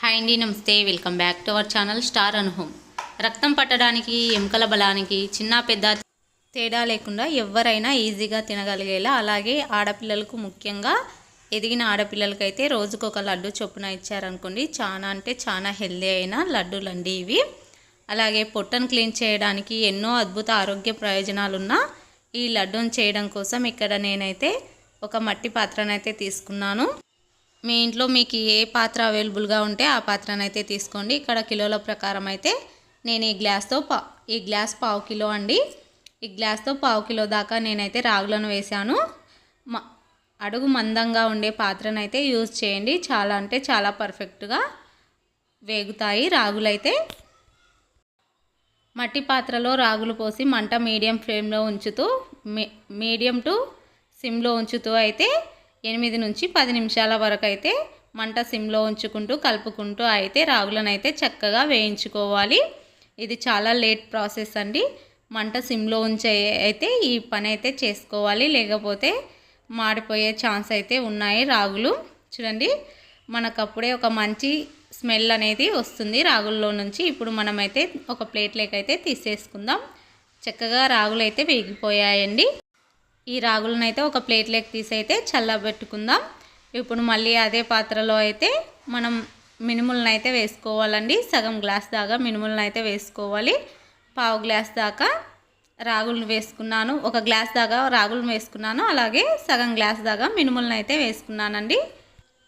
Hi అండి నమస్తే. Welcome back to our channel star on home రక్తం పట్టడానికి ఎముకల బలానికి చిన్న పెద్ద తేడా లేకుండా ఎవరైనా ఈజీగా తినగలిగేలా అలాగే ఆడపిల్లలకు ముఖ్యంగా ఎదిగిన ఆడపిల్లలకైతే రోజుకొక లడ్డు చొప్పున ఇచ్చారనుకోండి. చాలా అంటే చాలా హెల్దీ అయిన లడ్డూలండి ఇవి. అలాగే పొట్టను క్లీన్ చేయడానికి ఎన్నో అద్భుత ఆరోగ్య ప్రయోజనాలున్న ఈ లడ్డూని చేయడం కోసం ఇక్కడ నేనైతే ఒక మట్టి పాత్రనైతే తీసుకున్నాను. మీ ఇంట్లో మీకు ఏ పాత్ర అవైలబుల్గా ఉంటే ఆ పాత్రనైతే తీసుకోండి. ఇక్కడ కిలోల ప్రకారం అయితే నేను ఈ గ్లాస్తో పా ఈ గ్లాస్ పావు కిలో అండి. ఈ గ్లాస్తో పావు కిలో దాకా నేనైతే రాగులను వేశాను. మ అడుగు మందంగా ఉండే పాత్రనైతే యూజ్ చేయండి. చాలా అంటే చాలా పర్ఫెక్ట్గా వేగుతాయి రాగులైతే. మట్టి పాత్రలో రాగులు పోసి మంట మీడియం ఫ్లేమ్లో ఉంచుతూ మీ- మీడియం టు సిమ్లో ఉంచుతూ అయితే ఎనిమిది నుంచి పది నిమిషాల వరకు అయితే మంట సిమ్లో ఉంచుకుంటూ కలుపుకుంటూ అయితే రాగులను అయితే చక్కగా వేయించుకోవాలి. ఇది చాలా లేట్ ప్రాసెస్ అండి. మంట సిమ్లో ఉంచే అయితే ఈ పని అయితే చేసుకోవాలి. లేకపోతే మాడిపోయే ఛాన్స్ అయితే ఉన్నాయి రాగులు. చూడండి మనకు అప్పుడే ఒక మంచి స్మెల్ అనేది వస్తుంది రాగుల్లో నుంచి. ఇప్పుడు మనమైతే ఒక ప్లేట్లోకి అయితే తీసేసుకుందాం. చక్కగా రాగులు అయితే వేగిపోయాయండి. ఈ రాగులను అయితే ఒక ప్లేట్లోకి తీసి అయితే చల్లబెట్టుకుందాం. ఇప్పుడు మళ్ళీ అదే పాత్రలో అయితే మనం మినుములను అయితే వేసుకోవాలండి. సగం గ్లాస్ దాకా మినుములను అయితే వేసుకోవాలి. పావు గ్లాస్ దాకా రాగులను వేసుకున్నాను. ఒక గ్లాస్ దాకా రాగులను వేసుకున్నాను. అలాగే సగం గ్లాస్ దాకా మినుములను అయితే వేసుకున్నానండి.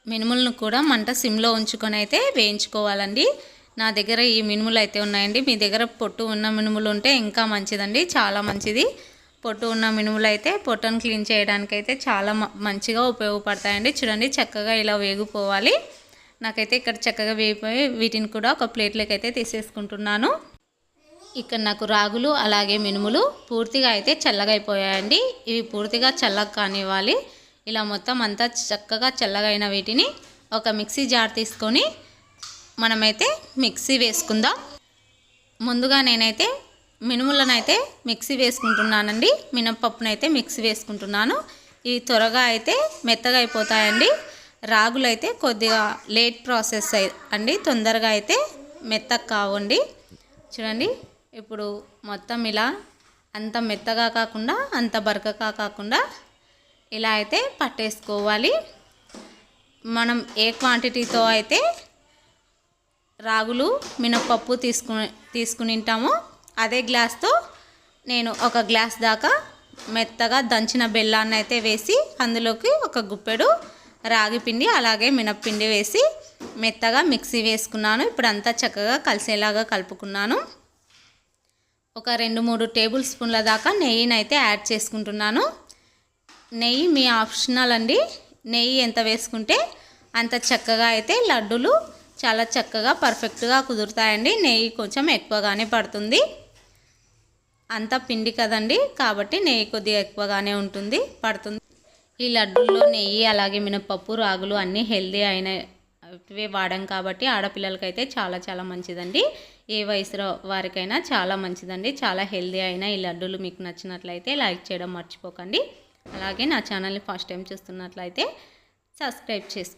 మినుములను కూడా మంట సిమ్లో ఉంచుకొని అయితే వేయించుకోవాలండి. నా దగ్గర ఈ మినుములు అయితే ఉన్నాయండి. మీ దగ్గర పొట్టు ఉన్న మినుములు ఉంటే ఇంకా మంచిదండి. చాలా మంచిది. పొట్టు ఉన్న మినుములు అయితే పొట్టును క్లీన్ చేయడానికి అయితే చాలా మ- మంచిగా ఉపయోగపడతాయండి. చూడండి చక్కగా ఇలా వేగిపోవాలి. నాకైతే ఇక్కడ చక్కగా వేగిపోయి వీటిని కూడా ఒక ప్లేట్లోకి అయితే తీసేసుకుంటున్నాను. ఇక్కడ నాకు రాగులు అలాగే మినుములు పూర్తిగా అయితే చల్లగా అయిపోయాయండి ఇవి పూర్తిగా చల్లగా కానివ్వాలి. ఇలా మొత్తం అంతా చక్కగా చల్లగా అయిన వీటిని ఒక మిక్సీ జార్ తీసుకొని మనమైతే మిక్సీ వేసుకుందాం. ముందుగా నేనైతే మినుములను అయితే మిక్సీ వేసుకుంటున్నానండి. మినప్పప్పునైతే మిక్సీ వేసుకుంటున్నాను. ఇవి త్వరగా అయితే మెత్తగా అయిపోతాయండి రాగులు అయితే కొద్దిగా లేట్ ప్రాసెస్ అండి. తొందరగా అయితే మెత్తగా కావండి చూడండి ఇప్పుడు మొత్తం ఇలా అంత మెత్తగా కాకుండా అంత బరకగా కాకుండా ఇలా అయితే పట్టేసుకోవాలి. మనం ఏ క్వాంటిటీతో అయితే రాగులు మినపప్పు తీసుకుని తీసుకునింటామో అదే గ్లాస్తో నేను ఒక గ్లాస్ దాకా మెత్తగా దంచిన బెల్లాన్ని అయితే వేసి అందులోకి ఒక గుప్పెడు రాగి పిండి అలాగే మినప్పిండి వేసి మెత్తగా మిక్సీ వేసుకున్నాను. ఇప్పుడు అంతా చక్కగా కలిసేలాగా కలుపుకున్నాను. ఒక రెండు మూడు టేబుల్ స్పూన్ల దాకా నెయ్యిని అయితే యాడ్ చేసుకుంటున్నాను. నెయ్యి మీ ఆప్షనల్ అండి. నెయ్యి ఎంత వేసుకుంటే అంత చక్కగా అయితే లడ్డూలు చాలా చక్కగా పర్ఫెక్ట్గా కుదురుతాయండి. నెయ్యి కొంచెం ఎక్కువగానే పడుతుంది. అంత పిండి కదండి కాబట్టి నెయ్యి కొద్దిగా ఎక్కువగానే ఉంటుంది పడుతుంది. ఈ లడ్డూల్లో నెయ్యి అలాగే మినపప్పు రాగులు అన్నీ హెల్దీ అయిన వాడాం కాబట్టి ఆడపిల్లలకైతే చాలా చాలా మంచిదండి. ఏ వయసులో వారికైనా చాలా మంచిదండి చాలా హెల్దీ అయిన ఈ లడ్డూలు మీకు నచ్చినట్లయితే లైక్ చేయడం మర్చిపోకండి. అలాగే నా ఛానల్ని ఫస్ట్ టైం చూస్తున్నట్లయితే సబ్స్క్రైబ్ చేసుకోండి.